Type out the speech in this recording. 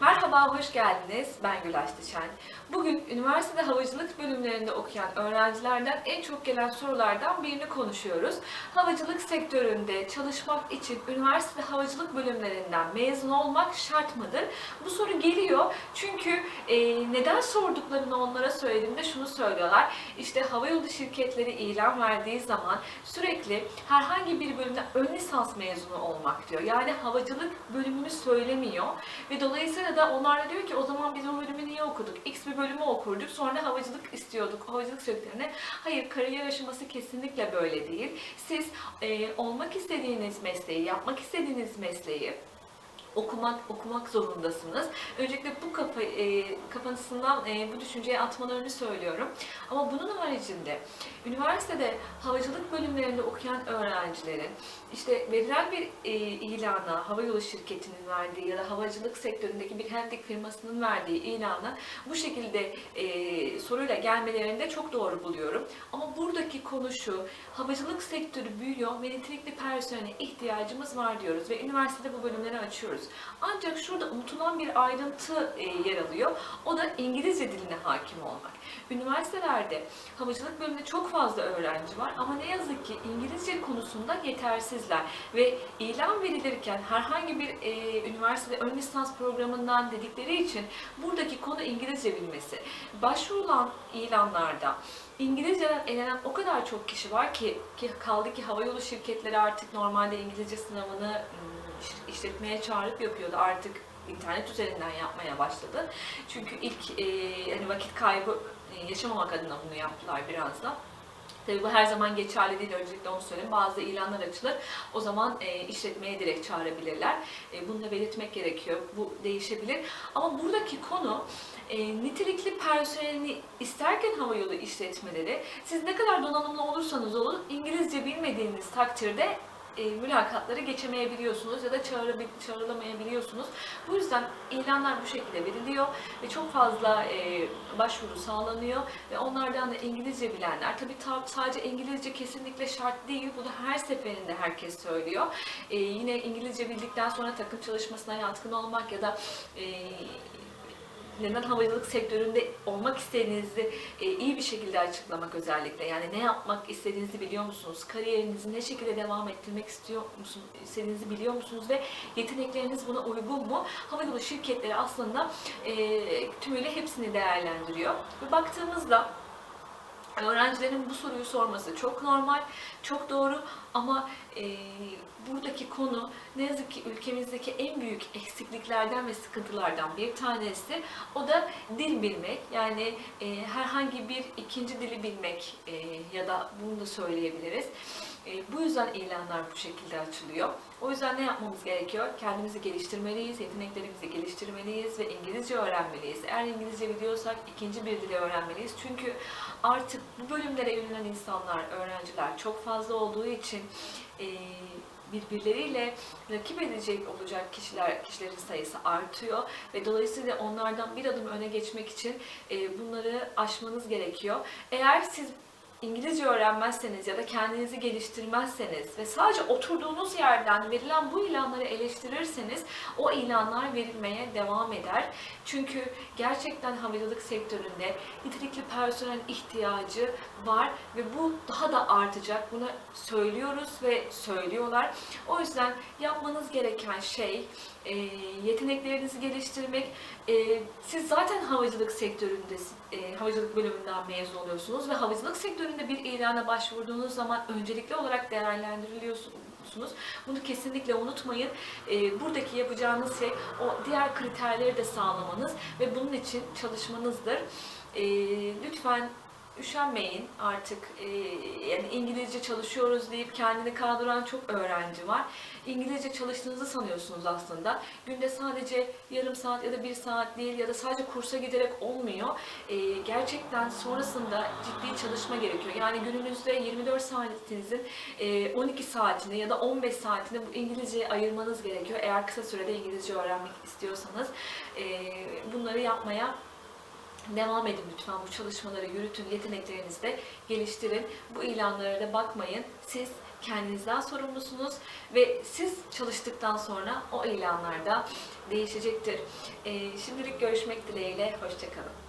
Merhaba, hoş geldiniz. Ben Gülaç Dişen. Bugün üniversitede havacılık bölümlerinde okuyan öğrencilerden en çok gelen sorulardan birini konuşuyoruz. Havacılık sektöründe çalışmak için üniversitede havacılık bölümlerinden mezun olmak şart mıdır? Bu soru geliyor çünkü e, neden sorduklarını onlara söylediğimde şunu söylüyorlar. İşte havayolu şirketleri ilan verdiği zaman sürekli herhangi bir bölümde ön lisans mezunu olmak diyor. Yani havacılık bölümünü söylemiyor ve dolayısıyla da onlar da diyor ki o zaman biz o bölümü niye okuduk? X bir bölümü okurduk sonra havacılık istiyorduk. Havacılık sektörüne. Hayır kariyer aşaması kesinlikle böyle değil. Siz e, olmak istediğiniz mesleği, yapmak istediğiniz mesleği okumak okumak zorundasınız. Öncelikle bu kafa e, kafasından e, bu düşünceye atmalarını söylüyorum. Ama bunun haricinde üniversitede havacılık bölümlerinde okuyan öğrencilerin işte verilen bir e, ilana, havayolu şirketinin verdiği ya da havacılık sektöründeki bir hendek firmasının verdiği ilana bu şekilde e, soruyla gelmelerini de çok doğru buluyorum. Ama buradaki konu şu, havacılık sektörü büyüyor ve nitelikli personele ihtiyacımız var diyoruz ve üniversitede bu bölümleri açıyoruz. Ancak şurada unutulan bir ayrıntı e, yer alıyor. O da İngilizce diline hakim olmak. Üniversitelerde havacılık bölümünde çok fazla öğrenci var ama ne yazık ki İngilizce konusunda yetersizler ve ilan verilirken herhangi bir e, üniversitede ön lisans programından dedikleri için buradaki konu İngilizce bilmesi. Başvurulan ilanlarda İngilizceden elenen o kadar çok kişi var ki, ki kaldı ki havayolu şirketleri artık normalde İngilizce sınavını işletmeye çağırıp yapıyordu. Artık internet üzerinden yapmaya başladı. Çünkü ilk e, hani vakit kaybı e, yaşamamak adına bunu yaptılar biraz da. Tabii bu her zaman geçerli değil. Öncelikle onu söyleyeyim. Bazı ilanlar açılır. O zaman e, işletmeye direkt çağırabilirler. E, bunu da belirtmek gerekiyor. Bu değişebilir. Ama buradaki konu e, nitelikli personelini isterken havayolu işletmeleri siz ne kadar donanımlı olursanız olun İngilizce bilmediğiniz takdirde e, mülakatları geçemeyebiliyorsunuz ya da çağrılamayabiliyorsunuz. Bu yüzden ilanlar bu şekilde veriliyor ve çok fazla e, başvuru sağlanıyor ve onlardan da İngilizce bilenler, tabii ta- sadece İngilizce kesinlikle şart değil, bunu her seferinde herkes söylüyor. E, yine İngilizce bildikten sonra takım çalışmasına yatkın olmak ya da e, neden havacılık sektöründe olmak istediğinizi e, iyi bir şekilde açıklamak özellikle. Yani ne yapmak istediğinizi biliyor musunuz? Kariyerinizi ne şekilde devam ettirmek istiyor musunuz? istediğinizi biliyor musunuz ve yetenekleriniz buna uygun mu? Havayolu şirketleri aslında e, tümüyle hepsini değerlendiriyor. Ve baktığımızda öğrencilerin bu soruyu sorması çok normal, çok doğru ama e, buradaki konu ne yazık ki ülkemizdeki en büyük eksikliklerden ve sıkıntılardan bir tanesi. O da dil bilmek. Yani e, herhangi bir ikinci dili bilmek e, ya da bunu da söyleyebiliriz. E, bu yüzden ilanlar bu şekilde açılıyor. O yüzden ne yapmamız gerekiyor? Kendimizi geliştirmeliyiz, yeteneklerimizi geliştirmeliyiz ve İngilizce öğrenmeliyiz. Eğer İngilizce biliyorsak ikinci bir dili öğrenmeliyiz. Çünkü artık bu bölümlere yönelen insanlar, öğrenciler çok fazla olduğu için e, birbirleriyle rakip edecek olacak kişiler kişilerin sayısı artıyor ve dolayısıyla onlardan bir adım öne geçmek için e, bunları aşmanız gerekiyor. Eğer siz İngilizce öğrenmezseniz ya da kendinizi geliştirmezseniz ve sadece oturduğunuz yerden verilen bu ilanları eleştirirseniz o ilanlar verilmeye devam eder. Çünkü gerçekten havacılık sektöründe nitelikli personel ihtiyacı var ve bu daha da artacak. Bunu söylüyoruz ve söylüyorlar. O yüzden yapmanız gereken şey e, yeteneklerinizi geliştirmek. E, siz zaten havacılık sektöründe, e, havacılık bölümünden mezun oluyorsunuz ve havacılık sektöründe bir ilana başvurduğunuz zaman öncelikli olarak değerlendiriliyorsunuz. Bunu kesinlikle unutmayın. E, buradaki yapacağınız şey o diğer kriterleri de sağlamanız ve bunun için çalışmanızdır. E, lütfen üşenmeyin artık e, yani İngilizce çalışıyoruz deyip kendini kaldıran çok öğrenci var. İngilizce çalıştığınızı sanıyorsunuz aslında. Günde sadece yarım saat ya da bir saat değil ya da sadece kursa giderek olmuyor. E, gerçekten sonrasında ciddi çalışma gerekiyor. Yani gününüzde 24 saatinizin e, 12 saatini ya da 15 saatini bu İngilizceye ayırmanız gerekiyor. Eğer kısa sürede İngilizce öğrenmek istiyorsanız e, bunları yapmaya Devam edin lütfen bu çalışmaları yürütün, yeteneklerinizi de geliştirin. Bu ilanlara da bakmayın. Siz kendinizden sorumlusunuz ve siz çalıştıktan sonra o ilanlarda değişecektir. Ee, şimdilik görüşmek dileğiyle, hoşçakalın.